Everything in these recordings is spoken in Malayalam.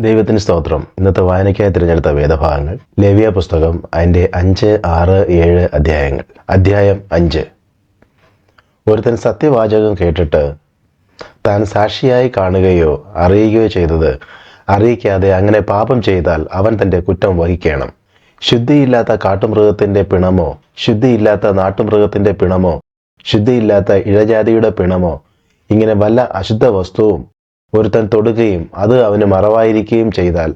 ദൈവത്തിന് സ്തോത്രം. ഇന്നത്തെ വായനയ്ക്കായി തിരഞ്ഞെടുത്ത വേദഭാഗങ്ങൾ. ലേവിയ പുസ്തകം അതിന്റെ അഞ്ച് ആറ് ഏഴ് അധ്യായങ്ങൾ. അധ്യായം അഞ്ച്. ഒരുത്തൻ സത്യവാചകം കേട്ടിട്ട് താൻ സാക്ഷിയായി കാണുകയോ അറിയുകയോ ചെയ്തത് അറിയിക്കാതെ അങ്ങനെ പാപം ചെയ്താൽ അവൻ തന്റെ കുറ്റം വഹിക്കണം. ശുദ്ധിയില്ലാത്ത കാട്ടുമൃഗത്തിന്റെ പിണമോ ശുദ്ധിയില്ലാത്ത നാട്ടുമൃഗത്തിന്റെ പിണമോ ശുദ്ധിയില്ലാത്ത ഇഴജാതിയുടെ പിണമോ ഇങ്ങനെ വല്ല അശുദ്ധ വസ്തുവും ഒരുത്തൻ തൊടുകയും അത് അവന് മറവായിരിക്കുകയും ചെയ്താൽ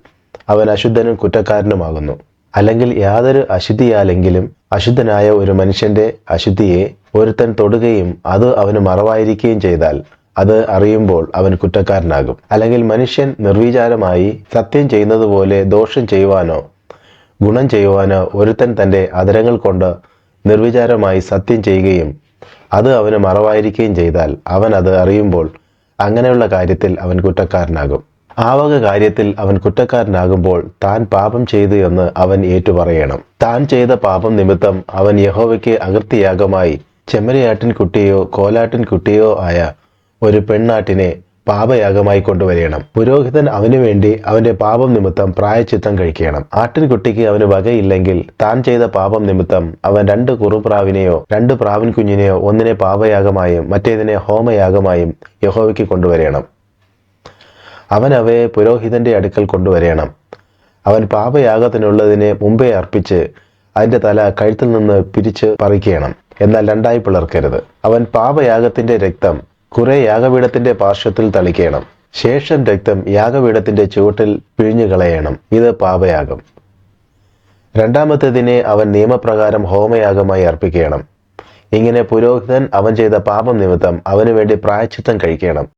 അവൻ അശുദ്ധനും കുറ്റക്കാരനുമാകുന്നു. അല്ലെങ്കിൽ യാതൊരു അശുദ്ധിയാലെങ്കിലും അശുദ്ധനായ ഒരു മനുഷ്യന്റെ അശുദ്ധിയെ ഒരുത്തൻ തൊടുകയും അത് അവന് മറവായിരിക്കുകയും ചെയ്താൽ അത് അറിയുമ്പോൾ അവൻ കുറ്റക്കാരനാകും. അല്ലെങ്കിൽ മനുഷ്യൻ നിർവിചാരമായി സത്യം ചെയ്യുന്നത് പോലെ ദോഷം ചെയ്യുവാനോ ഗുണം ചെയ്യുവാനോ ഒരുത്തൻ തന്റെ അതരങ്ങൾ കൊണ്ട് നിർവിചാരമായി സത്യം ചെയ്യുകയും അത് അവന് മറവായിരിക്കുകയും ചെയ്താൽ അവൻ അത് അറിയുമ്പോൾ അങ്ങനെയുള്ള കാര്യത്തിൽ അവൻ കുറ്റക്കാരനാകും. ആ വക കാര്യത്തിൽ അവൻ കുറ്റക്കാരനാകുമ്പോൾ താൻ പാപം ചെയ്തു എന്ന് അവൻ ഏറ്റുപറയണം. താൻ ചെയ്ത പാപം നിമിത്തം അവൻ യഹോവയ്ക്ക് അകൃത്യയാഗമായി ചെമ്മരിയാട്ടിൻ കുട്ടിയോ കോലാട്ടിൻ കുട്ടിയോ ആയ ഒരു പെണ്ണാട്ടിനെ പാപയാഗമായി കൊണ്ടുവരേണം. പുരോഹിതൻ അവനു വേണ്ടി അവന്റെ പാപം നിമിത്തം പ്രായച്ചിത്തം കഴിക്കണം. ആട്ടിൻകുട്ടിക്ക് അവന് വകയില്ലെങ്കിൽ താൻ ചെയ്ത പാപം നിമിത്തം അവൻ രണ്ട് കുറുപ്രാവിനെയോ രണ്ട് പ്രാവിൻ കുഞ്ഞിനെയോ ഒന്നിനെ പാപയാഗമായും മറ്റേതിനെ ഹോമയാഗമായും യഹോവയ്ക്ക് കൊണ്ടുവരണം. അവൻ അവയെ പുരോഹിതന്റെ അടുക്കൽ കൊണ്ടുവരണം. അവൻ പാപയാഗത്തിനുള്ളതിനെ മുമ്പേ അർപ്പിച്ച് അതിന്റെ തല കഴുത്തിൽ നിന്ന് പിരിച്ച് പറിക്കണം. എന്നാൽ രണ്ടായി പിളർക്കരുത്. അവൻ പാപയാഗത്തിന്റെ രക്തം കുറെ യാഗപീഠത്തിന്റെ പാർശ്വത്തിൽ തളിക്കണം. ശേഷം രക്തം യാഗപീഠത്തിന്റെ ചുവട്ടിൽ പിഴിഞ്ഞു കളയണം ഇത് പാപയാഗം. രണ്ടാമത്തേതിനെ അവൻ നിയമപ്രകാരം ഹോമയാഗമായി അർപ്പിക്കണം. ഇങ്ങനെ പുരോഹിതൻ അവൻ ചെയ്ത പാപം നിമിത്തം അവന് വേണ്ടി പ്രായച്ചിത്തം കഴിക്കണം.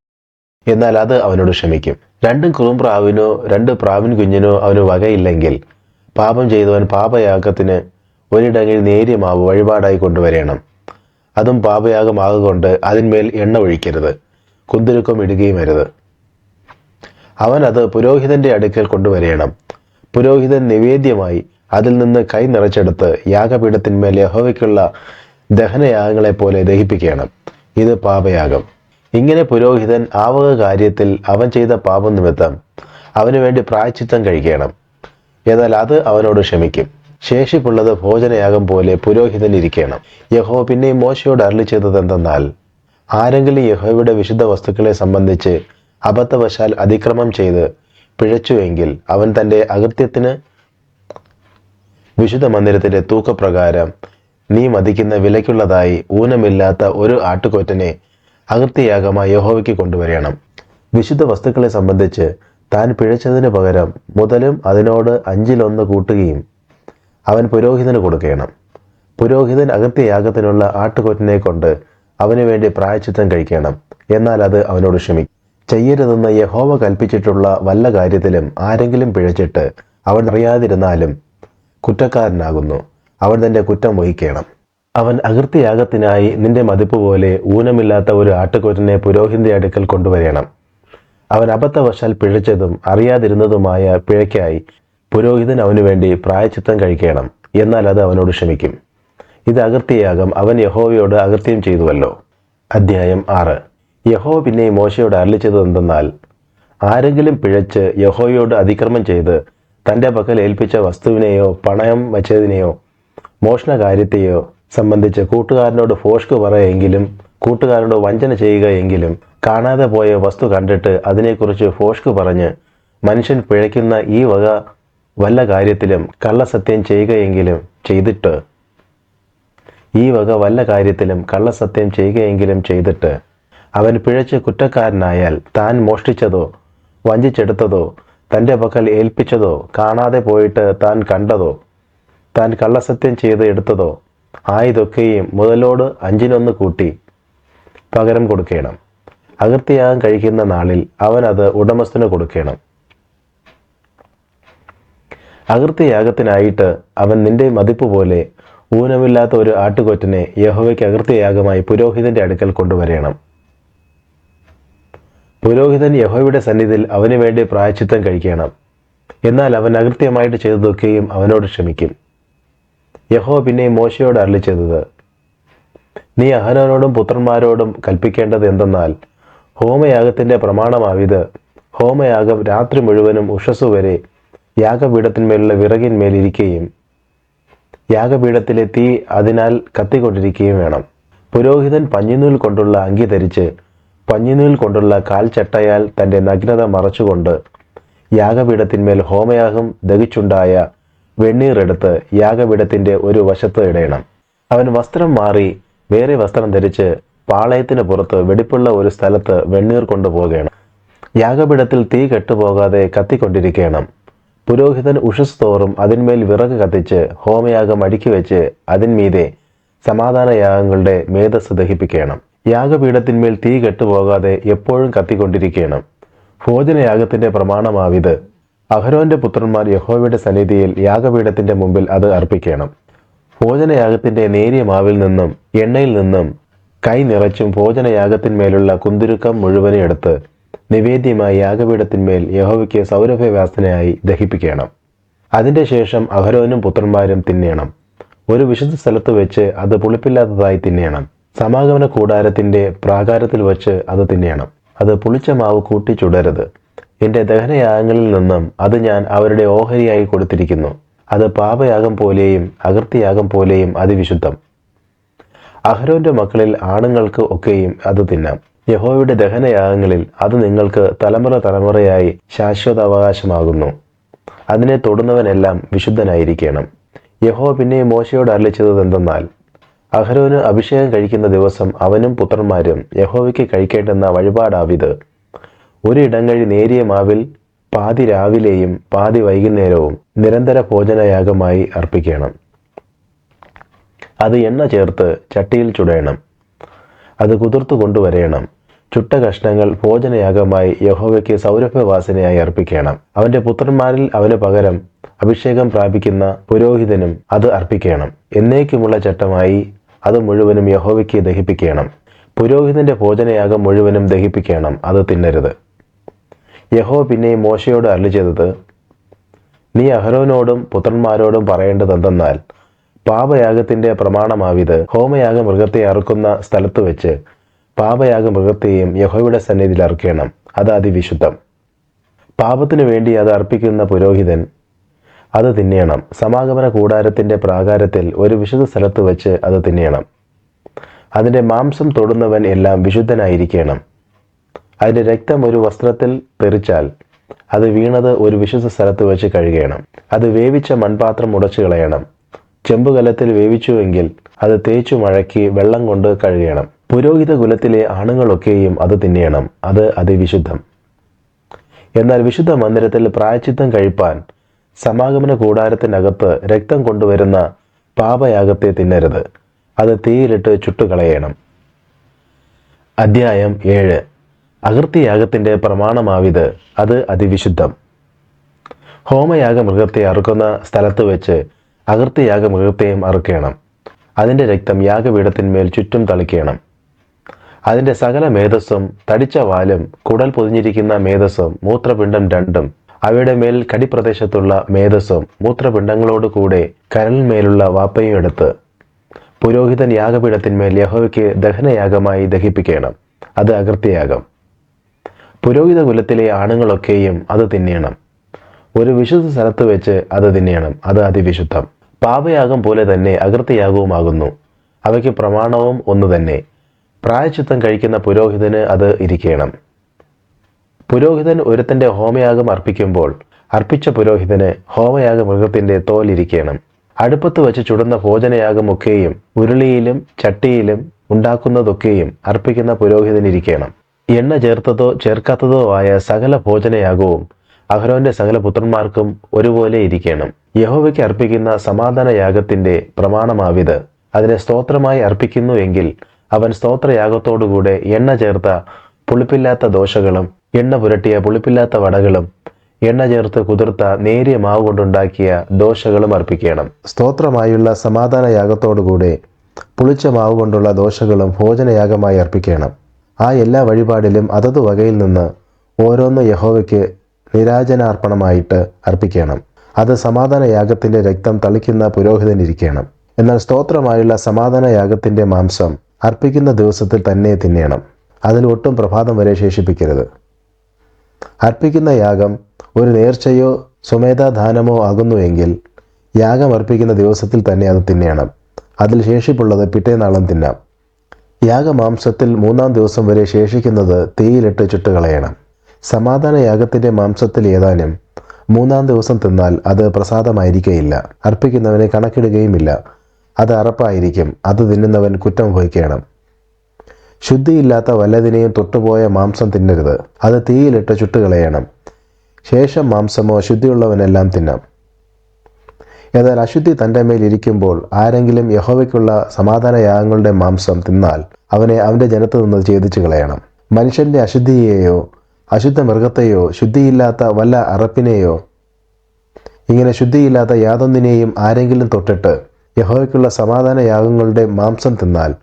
എന്നാൽ അത് അവനോട് ക്ഷമിക്കും. രണ്ടും കുറുംപ്രാവിനോ രണ്ട് പ്രാവിൻ കുഞ്ഞിനോ അവന് വകയില്ലെങ്കിൽ പാപം ചെയ്തവൻ പാപയാഗത്തിന് ഒരിടങ്ങിൽ നേര്യമാവ് വഴിപാടായി കൊണ്ടുവരേണം. അതും പാപയാഗമാകൊണ്ട് അതിന്മേൽ എണ്ണ ഒഴിക്കരുത്. കുന്തിരുക്കം ഇടുകയും അരുത്. അവൻ അത് പുരോഹിതന്റെ അടുക്കൽ കൊണ്ടുവരേണം. പുരോഹിതൻ നിവേദ്യമായി അതിൽ നിന്ന് കൈ നിറച്ചെടുത്ത് യാഗപീഠത്തിന്മേൽ യഹോവയ്ക്കുള്ള ദഹനയാഗങ്ങളെ പോലെ ദഹിപ്പിക്കണം. ഇത് പാപയാഗം. ഇങ്ങനെ പുരോഹിതൻ ആവക കാര്യത്തിൽ അവൻ ചെയ്ത പാപം നിമിത്തം അവന് വേണ്ടി പ്രായച്ചിത്തം കഴിക്കണം. എന്നാൽ അത് അവനോട് ക്ഷമിക്കും. ശേഷിപ്പുള്ളത് ഭോജനയാകം പോലെ പുരോഹിതൻ ഇരിക്കണം യഹോ പിന്നെ മോശയോട് അരളി ചെയ്തത് എന്തെന്നാൽ ആരെങ്കിലും യഹോയുടെ വിശുദ്ധ വസ്തുക്കളെ സംബന്ധിച്ച് അബദ്ധവശാൽ അതിക്രമം ചെയ്ത് പിഴച്ചുവെങ്കിൽ അവൻ തന്റെ അകൃത്യത്തിന് വിശുദ്ധ മന്ദിരത്തിന്റെ തൂക്കപ്രകാരം നീ മതിക്കുന്ന വിലയ്ക്കുള്ളതായി ഊനമില്ലാത്ത ഒരു ആട്ടുകൊറ്റനെ അകൃത്യയാഗമായി യഹോവയ്ക്ക് കൊണ്ടുവരണം. വിശുദ്ധ വസ്തുക്കളെ സംബന്ധിച്ച് താൻ പിഴച്ചതിന് പകരം മുതലും അതിനോട് അഞ്ചിലൊന്ന് കൂട്ടുകയും അവൻ പുരോഹിതന് കൊടുക്കണം. പുരോഹിതൻ അകൃത്യയാഗത്തിനുള്ള ആട്ടുകൊറ്റനെ കൊണ്ട് അവന് വേണ്ടി പ്രായച്ചിത്തം കഴിക്കണം. എന്നാൽ അത് അവനോട് ക്ഷമിക്കും. ചെയ്യരുതെന്ന് യഹോവ കൽപ്പിച്ചിട്ടുള്ള വല്ല കാര്യത്തിലും ആരെങ്കിലും പിഴച്ചിട്ട് അവൻ അറിയാതിരുന്നാലും കുറ്റക്കാരനാകുന്നു. അവൻ തന്റെ കുറ്റം വഹിക്കണം. അവൻ അകൃത്യയാഗത്തിനായി നിന്റെ മതിപ്പ് പോലെ ഊനമില്ലാത്ത ഒരു ആട്ടുകൊറ്റനെ പുരോഹിതന്റെ അടുക്കൽ കൊണ്ടുവരണം. അവൻ അബദ്ധവശാൽ പിഴച്ചതും അറിയാതിരുന്നതുമായ പിഴയ്ക്കായി പുരോഹിതൻ അവനു വേണ്ടി പ്രായച്ചിത്തം കഴിക്കണം. എന്നാൽ അത് അവനോട് ക്ഷമിക്കും. ഇത് അകൃത്യയാകം അവൻ യഹോവയോട് അകൃത്യം ചെയ്തുവല്ലോ. അധ്യായം ആറ്. യഹോവ പിന്നെ മോശയോട് അരളിച്ചത് എന്തെന്നാൽ ആരെങ്കിലും പിഴച്ച് യഹോയോട് അതിക്രമം ചെയ്ത് തന്റെ പക്കൽ ഏൽപ്പിച്ച വസ്തുവിനെയോ പണയം വച്ചതിനെയോ മോഷണ കാര്യത്തെയോ സംബന്ധിച്ച് കൂട്ടുകാരനോട് ഫോഷ്ക്ക് പറയെങ്കിലും കൂട്ടുകാരനോട് വഞ്ചന ചെയ്യുക എങ്കിലും കാണാതെ പോയ വസ്തു കണ്ടിട്ട് അതിനെക്കുറിച്ച് ഫോഷ്ക്ക് പറഞ്ഞ് മനുഷ്യൻ പിഴയ്ക്കുന്ന ഈ വക വല്ല കാര്യത്തിലും കള്ളസത്യം ചെയ്യുകയെങ്കിലും ചെയ്തിട്ട് ഈ വക വല്ല കാര്യത്തിലും കള്ളസത്യം ചെയ്യുകയെങ്കിലും ചെയ്തിട്ട് അവൻ പിഴച്ച് കുറ്റക്കാരനായാൽ താൻ മോഷ്ടിച്ചതോ വഞ്ചിച്ചെടുത്തതോ തന്റെ പക്കൽ ഏൽപ്പിച്ചതോ കാണാതെ പോയിട്ട് താൻ കണ്ടതോ താൻ കള്ളസത്യം ചെയ്ത് എടുത്തതോ ആയതൊക്കെയും മുതലോട് അഞ്ചിനൊന്ന് കൂട്ടി പകരം കൊടുക്കണം. അകൃത്യയാഗം കഴിക്കുന്ന നാളിൽ അവൻ അത് ഉടമസ്ഥന് കൊടുക്കണം. അകൃത്യയാഗത്തിനായിട്ട് അവൻ നിന്റെ മതിപ്പ് പോലെ ഊനമില്ലാത്ത ഒരു ആട്ടുകൊറ്റനെ യഹോവയ്ക്ക് അകൃത്യയാഗമായി പുരോഹിതന്റെ അടുക്കൽ കൊണ്ടുവരണം. പുരോഹിതൻ യഹോവയുടെ സന്നിധിയിൽ അവന് വേണ്ടി പ്രായച്ചിത്തം കഴിക്കണം. എന്നാൽ അവൻ അകൃത്യമായിട്ട് ചെയ്തതൊക്കെയും അവനോട് ക്ഷമിക്കും. യഹോ പിന്നെ മോശയോട് അരളി ചെയ്തത് നീ അഹനോനോടും പുത്രന്മാരോടും കൽപ്പിക്കേണ്ടത് എന്തെന്നാൽ ഹോമയാഗത്തിന്റെ പ്രമാണമാവിത്. ഹോമയാഗം രാത്രി മുഴുവനും ഉഷസ്സു വരെ യാഗപീഠത്തിന്മേലുള്ള വിറകിന്മേലിരിക്കുകയും യാഗപീഠത്തിലെ തീ അതിനാൽ കത്തിക്കൊണ്ടിരിക്കുകയും വേണം. പുരോഹിതൻ പഞ്ഞിനൂൽ കൊണ്ടുള്ള അങ്കി ധരിച്ച് പഞ്ഞിനൂൽ കൊണ്ടുള്ള കാൽച്ചട്ടയാൽ തന്റെ നഗ്നത മറച്ചുകൊണ്ട് യാഗപീഠത്തിന്മേൽ ഹോമയാഗം ദഹിച്ചുണ്ടായ വെണ്ണീറെടുത്ത് യാഗപീഠത്തിന്റെ ഒരു വശത്ത് ഇടയണം. അവൻ വസ്ത്രം മാറി വേറെ വസ്ത്രം ധരിച്ച് പാളയത്തിന് പുറത്ത് വെടിപ്പുള്ള ഒരു സ്ഥലത്ത് വെണ്ണീർ കൊണ്ടുപോകണം. യാഗപീഠത്തിൽ തീ കെട്ടുപോകാതെ കത്തിക്കൊണ്ടിരിക്കണം. പുരോഹിതൻ ഉഷസ് തോറും അതിന്മേൽ വിറക് കത്തിച്ച് ഹോമയാഗം അടുക്കി വെച്ച് അതിന്മീതെ സമാധാന യാഗങ്ങളുടെ മേധസ് ദഹിപ്പിക്കണം. യാഗപീഠത്തിന്മേൽ തീ കെട്ടുപോകാതെ എപ്പോഴും കത്തിക്കൊണ്ടിരിക്കണം. ഭോജനയാഗത്തിന്റെ പ്രമാണമാവിത്. അഹരോന്റെ പുത്രന്മാർ യഹോവയുടെ സന്നിധിയിൽ യാഗപീഠത്തിന്റെ മുമ്പിൽ അത് അർപ്പിക്കണം. ഭോജനയാഗത്തിന്റെ നേരിയ മാവിൽ നിന്നും എണ്ണയിൽ നിന്നും കൈ നിറച്ചും ഭോജനയാഗത്തിന്മേലുള്ള കുന്തുരുക്കം മുഴുവനും എടുത്ത് നിവേദ്യമായി യാഗപീഠത്തിന്മേൽ യഹോവയ്ക്ക് സൗരഭ്യവാസനയായി ദഹിപ്പിക്കണം. അതിന്റെ ശേഷം അഹരോനും പുത്രന്മാരും തിന്നേണം. ഒരു വിശുദ്ധ സ്ഥലത്ത് വെച്ച് അത് പുളിപ്പില്ലാത്തതായി തിന്നേണം. സമാഗമന കൂടാരത്തിന്റെ പ്രാകാരത്തിൽ വെച്ച് അത് തിന്നേണം. അത് പുളിച്ച മാവ് കൂട്ടി ചുടരുത്. എന്റെ ദഹനയാഗങ്ങളിൽ നിന്നും അത് ഞാൻ അവരുടെ ഓഹരിയായി കൊടുത്തിരിക്കുന്നു. അത് പാപയാഗം പോലെയും അകൃത്യയാഗം പോലെയും അതിവിശുദ്ധം. അഹരോന്റെ മക്കളിൽ ആണുങ്ങൾക്ക് ഒക്കെയും അത് തിന്നാം. യഹോവയുടെ ദഹനയാഗങ്ങളിൽ അത് നിങ്ങൾക്ക് തലമുറ തലമുറയായി ശാശ്വത അവകാശമാകുന്നു അതിനെ തൊടുന്നവനെല്ലാം വിശുദ്ധനായിരിക്കണം. യഹോ പിന്നെ മോശയോട് അരളിച്ചത് എന്തെന്നാൽ അഹരോന് അഭിഷേകം കഴിക്കുന്ന ദിവസം അവനും പുത്രന്മാരും യഹോവയ്ക്ക് കഴിക്കേണ്ടെന്ന വഴിപാടാവിത്. ഒരു ഇടങ്ങഴി നേരിയ മാവിൽ പാതി രാവിലെയും പാതി വൈകുന്നേരവും നിരന്തര ഭോജനയാഗമായി അർപ്പിക്കണം. അത് എണ്ണ ചേർത്ത് ചട്ടിയിൽ ചുടയണം അത് കുതിർത്തു കൊണ്ടുവരയണം ചുട്ട കഷ്ണങ്ങൾ ഭോജനയാഗമായി യഹോവയ്ക്ക് സൗരഭ്യവാസനയായി അർപ്പിക്കണം. അവന്റെ പുത്രന്മാരിൽ അവന് പകരം അഭിഷേകം പ്രാപിക്കുന്ന പുരോഹിതനും അത് അർപ്പിക്കണം. എന്നേക്കുമുള്ള ചട്ടമായി അത് മുഴുവനും യഹോവയ്ക്ക് ദഹിപ്പിക്കണം. പുരോഹിതന്റെ ഭോജനയാഗം മുഴുവനും ദഹിപ്പിക്കണം അത് തിന്നരുത്. യഹോ പിന്നെ മോശയോട് അരളി ചെയ്തത് നീ അഹരോനോടും പുത്രന്മാരോടും പറയേണ്ടത് എന്തെന്നാൽ പാപയാഗത്തിന്റെ പ്രമാണമാവിത് ഹോമയാഗ മൃഗത്തെ അറുക്കുന്ന സ്ഥലത്ത് വെച്ച് പാപയാഗ മൃഗത്തെയും യഹോയുടെ സന്നിധിയിൽ അർക്കണം. അത് അതിവിശുദ്ധം. പാപത്തിനു വേണ്ടി അത് അർപ്പിക്കുന്ന പുരോഹിതൻ അത് തിന്നേണം. സമാഗമന കൂടാരത്തിന്റെ പ്രാകാരത്തിൽ ഒരു വിശുദ്ധ സ്ഥലത്ത് വെച്ച് അത് തിന്നേണം. അതിന്റെ മാംസം തൊടുന്നവൻ എല്ലാം വിശുദ്ധനായിരിക്കണം. അതിന്റെ രക്തം ഒരു വസ്ത്രത്തിൽ തെറിച്ചാൽ അത് വീണത് ഒരു വിശുദ്ധ സ്ഥലത്ത് വെച്ച് കഴുകണം. അത് വേവിച്ച മൺപാത്രം ഉടച്ചു കളയണം. ചെമ്പുകലത്തിൽ വേവിച്ചുവെങ്കിൽ അത് തേച്ചു മഴക്കി വെള്ളം കൊണ്ട് കഴുകണം. പുരോഹിത കുലത്തിലെ ആണുങ്ങളൊക്കെയും അത് തിന്നേണം. അത് അതിവിശുദ്ധം. എന്നാൽ വിശുദ്ധ മന്ദിരത്തിൽ പ്രായച്ചിത്തം കഴിപ്പാൻ സമാഗമന കൂടാരത്തിനകത്ത് രക്തം കൊണ്ടുവരുന്ന പാപയാഗത്തെ തിന്നരുത്. അത് തീയിലിട്ട് ചുട്ടുകളയണം. അധ്യായം ഏഴ്. അകൃത്യയാഗത്തിന്റെ പ്രമാണമാവിത്. അത് അതിവിശുദ്ധം. ഹോമയാഗ മൃഗത്തെ അറുക്കുന്ന സ്ഥലത്ത് വെച്ച് അകൃത്യയാഗ മൃഗത്തെയും അറുക്കണം. അതിന്റെ രക്തം യാഗപീഠത്തിന്മേൽ ചുറ്റും തളിക്കണം. അതിന്റെ സകല മേധസ്സും തടിച്ച വാലും കുടൽ പൊതിഞ്ഞിരിക്കുന്ന മേധസ്സും മൂത്രപിണ്ഡം രണ്ടും അവയുടെ മേൽ കടിപ്രദേശത്തുള്ള മേധസ്സും മൂത്രപിണ്ഡങ്ങളോട് കൂടെ കരലിന്മേലുള്ള വാപ്പയും എടുത്ത് പുരോഹിതൻ യാഗപീഠത്തിന്മേൽ യഹോവയ്ക്ക് ദഹനയാഗമായി ദഹിപ്പിക്കണം. അത് അകൃത്യയാഗം. പുരോഹിത കുലത്തിലെ ആണുങ്ങളൊക്കെയും അത് തിന്നണം. ഒരു വിശുദ്ധ സ്ഥലത്ത് വെച്ച് അത് തിന്നണം. അത് അതിവിശുദ്ധം. പാപയാഗം പോലെ തന്നെ അകൃത്യയാഗവുമാകുന്നു. അവയ്ക്ക് പ്രമാണവും ഒന്നു തന്നെ. പ്രായച്ചിത്തം കഴിക്കുന്ന പുരോഹിതന് അത് ഇരിക്കണം. പുരോഹിതൻ ഒരുത്തിന്റെ ഹോമയാഗം അർപ്പിക്കുമ്പോൾ അർപ്പിച്ച പുരോഹിതന് ഹോമയാഗ മൃഗത്തിന്റെ തോലിരിക്കണം അടുപ്പത്ത് വെച്ച് ചുടുന്ന ഭോജനയാഗമൊക്കെയും ഉരുളിയിലും ചട്ടിയിലും ഉണ്ടാക്കുന്നതൊക്കെയും അർപ്പിക്കുന്ന പുരോഹിതനിരിക്കണം എണ്ണ ചേർത്തതോ ചേർക്കാത്തതോ ആയ സകല ഭോജനയാഗവും അഹരോന്റെ സകല പുത്രന്മാർക്കും ഒരുപോലെ ഇരിക്കണം. യഹോവയ്ക്ക് അർപ്പിക്കുന്ന സമാധാന യാഗത്തിന്റെ പ്രമാണമാവിത് അതിനെ സ്തോത്രമായി അർപ്പിക്കുന്നു എങ്കിൽ അവൻ സ്തോത്രയാഗത്തോടുകൂടെ എണ്ണ ചേർത്ത പുളിപ്പില്ലാത്ത ദോശകളും എണ്ണ പുരട്ടിയ പുളിപ്പില്ലാത്ത വടകളും എണ്ണ ചേർത്ത് കുതിർത്ത നേരിയ മാവ് കൊണ്ടുണ്ടാക്കിയ ദോശകളും അർപ്പിക്കണം. സ്തോത്രമായുള്ള സമാധാന യാഗത്തോടുകൂടെ പുളിച്ച മാവ് കൊണ്ടുള്ള ദോശകളും ഭോജനയാഗമായി അർപ്പിക്കണം. ആ എല്ലാ വഴിപാടിലും അതത് വകയിൽ നിന്ന് ഓരോന്ന് യഹോവയ്ക്ക് നിരാജനാർപ്പണമായിട്ട് അർപ്പിക്കണം. അത് സമാധാന യാഗത്തിന്റെ രക്തം തളിക്കുന്ന പുരോഹിതനിരിക്കണം. എന്നാൽ സ്തോത്രമായുള്ള സമാധാന യാഗത്തിന്റെ മാംസം അർപ്പിക്കുന്ന ദിവസത്തിൽ തന്നെ തിന്നേണം. അതിൽ ഒട്ടും പ്രഭാതം വരെ ശേഷിപ്പിക്കരുത്. അർപ്പിക്കുന്ന യാഗം ഒരു നേർച്ചയോ സ്വമേധാദാനമോ ആകുന്നുവെങ്കിൽ യാഗം അർപ്പിക്കുന്ന ദിവസത്തിൽ തന്നെ അത് തിന്നേണം. അതിൽ ശേഷിപ്പുള്ളത് പിറ്റേനാളും തിന്നാം. യാഗമാംസത്തിൽ മൂന്നാം ദിവസം വരെ ശേഷിക്കുന്നത് തീയിലിട്ട് ചുട്ടുകളയണം. സമാധാന യാഗത്തിന്റെ മാംസത്തിൽ ഏതാനും മൂന്നാം ദിവസം തിന്നാൽ അത് പ്രസാദമായിരിക്കയില്ല. അർപ്പിക്കുന്നവനെ കണക്കിടുകയുമില്ല. അത് അറപ്പായിരിക്കും. അത് തിന്നുന്നവൻ കുറ്റം വഹിക്കണം. ശുദ്ധിയില്ലാത്ത വല്ലതിനെയും തൊട്ടുപോയ മാംസം തിന്നരുത്. അത് തീയിലിട്ട് ചുട്ടുകളയണം ശേഷം മാംസമോ ശുദ്ധിയുള്ളവനെല്ലാം തിന്നാം. എന്നാൽ അശുദ്ധി തന്റെ മേൽ ഇരിക്കുമ്പോൾ ആരെങ്കിലും യഹോവയ്ക്കുള്ള സമാധാന യാഗങ്ങളുടെ മാംസം തിന്നാൽ അവനെ അവന്റെ ജനത്തു നിന്ന് ഛേദിച്ചു കളയണം. മനുഷ്യന്റെ അശുദ്ധിയെയോ അശുദ്ധ മൃഗത്തെയോ ശുദ്ധിയില്ലാത്ത വല്ല അറപ്പിനെയോ ഇങ്ങനെ ശുദ്ധിയില്ലാത്ത യാതൊന്നിനെയും ആരെങ്കിലും തൊട്ടിട്ട് യഹോവയ്ക്കുള്ള സമാധാന യാഗങ്ങളുടെ മാംസം തിന്നാൽ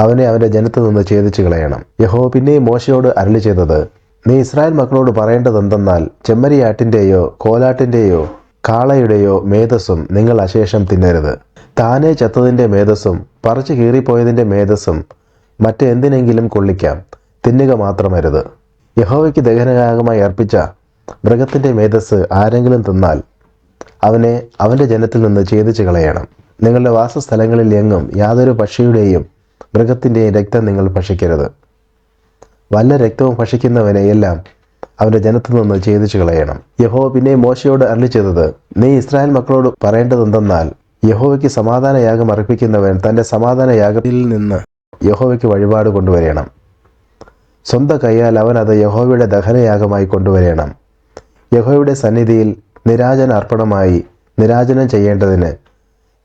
അവനെ അവന്റെ ജനത്തു നിന്ന് ഛേദിച്ചു കളയണം. യഹോ പിന്നെയും മോശയോട് അരളി ചെയ്തത് നീ ഇസ്രായേൽ മക്കളോട് പറയേണ്ടതെന്തെന്നാൽ ചെമ്മരിയാട്ടിന്റെയോ കോലാട്ടിന്റെയോ കാളയുടെയോ മേധസ്സും നിങ്ങൾ അശേഷം തിന്നരുത്. താനെ ചത്തതിന്റെ മേധസ്സും പറിച്ച് കീറിപ്പോയതിന്റെ മേധസ്സും മറ്റെന്തിനെങ്കിലും കൊള്ളിക്കാം. തിന്നുക മാത്രമരുത് യഹോവയ്ക്ക് ദഹനയാഗമായി അർപ്പിച്ച മൃഗത്തിന്റെ മേധസ് ആരെങ്കിലും തിന്നാൽ അവനെ അവന്റെ ജനത്തിൽ നിന്ന് ഛേദിച്ചു കളയണം. നിങ്ങളുടെ വാസസ്ഥലങ്ങളിൽ എങ്ങും യാതൊരു പക്ഷിയുടെയും മൃഗത്തിന്റെയും രക്തം നിങ്ങൾ ഭക്ഷിക്കരുത്. വല്ല രക്തവും ഭക്ഷിക്കുന്നവനെ എല്ലാം അവന്റെ നിന്ന് ഛേദിച്ചു കളയണം. യഹോ പിന്നെ മോശയോട് അരളി ചെയ്തത് നീ ഇസ്രായേൽ മക്കളോട് പറയേണ്ടതെന്തെന്നാൽ യഹോവയ്ക്ക് സമാധാന യാഗം അർപ്പിക്കുന്നവൻ തന്റെ സമാധാന യാഗത്തിൽ നിന്ന് യഹോവയ്ക്ക് വഴിപാട് കൊണ്ടുവരണം. സ്വന്തം കൈയാൽ അവൻ അത് യഹോവയുടെ ദഹനയാഗമായി കൊണ്ടുവരണം. യഹോയുടെ സന്നിധിയിൽ നിരാജന അർപ്പണമായി നിരാജനം ചെയ്യേണ്ടതിന്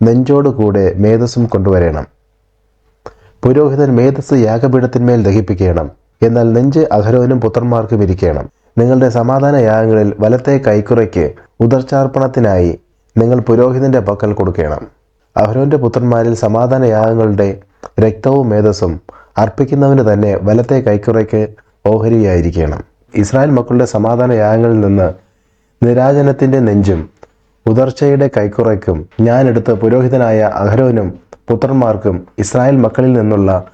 നെഞ്ചോടുകൂടെ മേധസ്സും കൊണ്ടുവരണം. പുരോഹിതൻ മേധസ് യാഗപീഠത്തിന്മേൽ ദഹിപ്പിക്കണം. എന്നാൽ നെഞ്ച് അഹരോനും പുത്രന്മാർക്കും ഇരിക്കണം. നിങ്ങളുടെ സമാധാന യാഗങ്ങളിൽ വലത്തെ കൈക്കുറയ്ക്ക് ഉദർച്ചാർപ്പണത്തിനായി നിങ്ങൾ പുരോഹിതന്റെ പക്കൽ കൊടുക്കണം. അഹരോന്റെ പുത്രന്മാരിൽ സമാധാന യാഗങ്ങളുടെ രക്തവും മേധസ്സും അർപ്പിക്കുന്നവന് തന്നെ വലത്തെ കൈക്കുറയ്ക്ക് ഓഹരിയായിരിക്കണം. ഇസ്രായേൽ മക്കളുടെ സമാധാന യാഗങ്ങളിൽ നിന്ന് നിരാജനത്തിന്റെ നെഞ്ചും ഉദർച്ചയുടെ കൈക്കുറയ്ക്കും ഞാനെടുത്ത പുരോഹിതനായ അഹരോനും പുത്രന്മാർക്കും ഇസ്രായേൽ മക്കളിൽ നിന്നുള്ള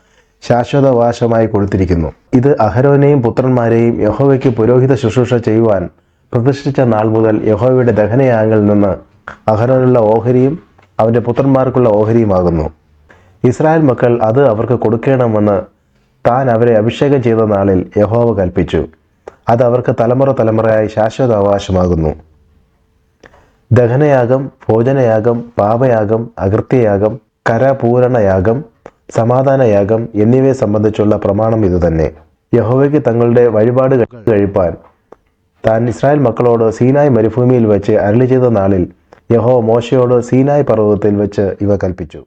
ശാശ്വതവാശമായി കൊടുത്തിരിക്കുന്നു. ഇത് അഹരോനെയും പുത്രന്മാരെയും യഹോവയ്ക്ക് പുരോഹിത ശുശ്രൂഷ ചെയ്യുവാൻ പ്രതിഷ്ഠിച്ച നാൾ മുതൽ യഹോവയുടെ ദഹനയാഗങ്ങളിൽ നിന്ന് അഹരോനുള്ള ഓഹരിയും അവന്റെ പുത്രന്മാർക്കുള്ള ഓഹരിയുമാകുന്നു. ഇസ്രായേൽ മക്കൾ അത് അവർക്ക് കൊടുക്കണമെന്ന് താൻ അവരെ അഭിഷേകം ചെയ്ത നാളിൽ യഹോവ കൽപ്പിച്ചു. അത് അവർക്ക് തലമുറ തലമുറയായി ശാശ്വത അവകാശമാകുന്നു ദഹനയാഗം ഭോജനയാഗം പാപയാഗം അകൃത്യയാഗം കരപൂരണയാഗം സമാധാനയാഗം എന്നിവയെ സംബന്ധിച്ചുള്ള പ്രമാണം ഇതുതന്നെ. യഹോവയ്ക്ക് തങ്ങളുടെ വഴിപാട് കഴിപ്പാൻ താൻ ഇസ്രായേൽ മക്കളോട് സീനായ് മരുഭൂമിയിൽ വെച്ച് അരളി ചെയ്ത നാളിൽ യഹോ മോശയോട് സീനായ് പർവതത്തിൽ വെച്ച് ഇവ കൽപ്പിച്ചു.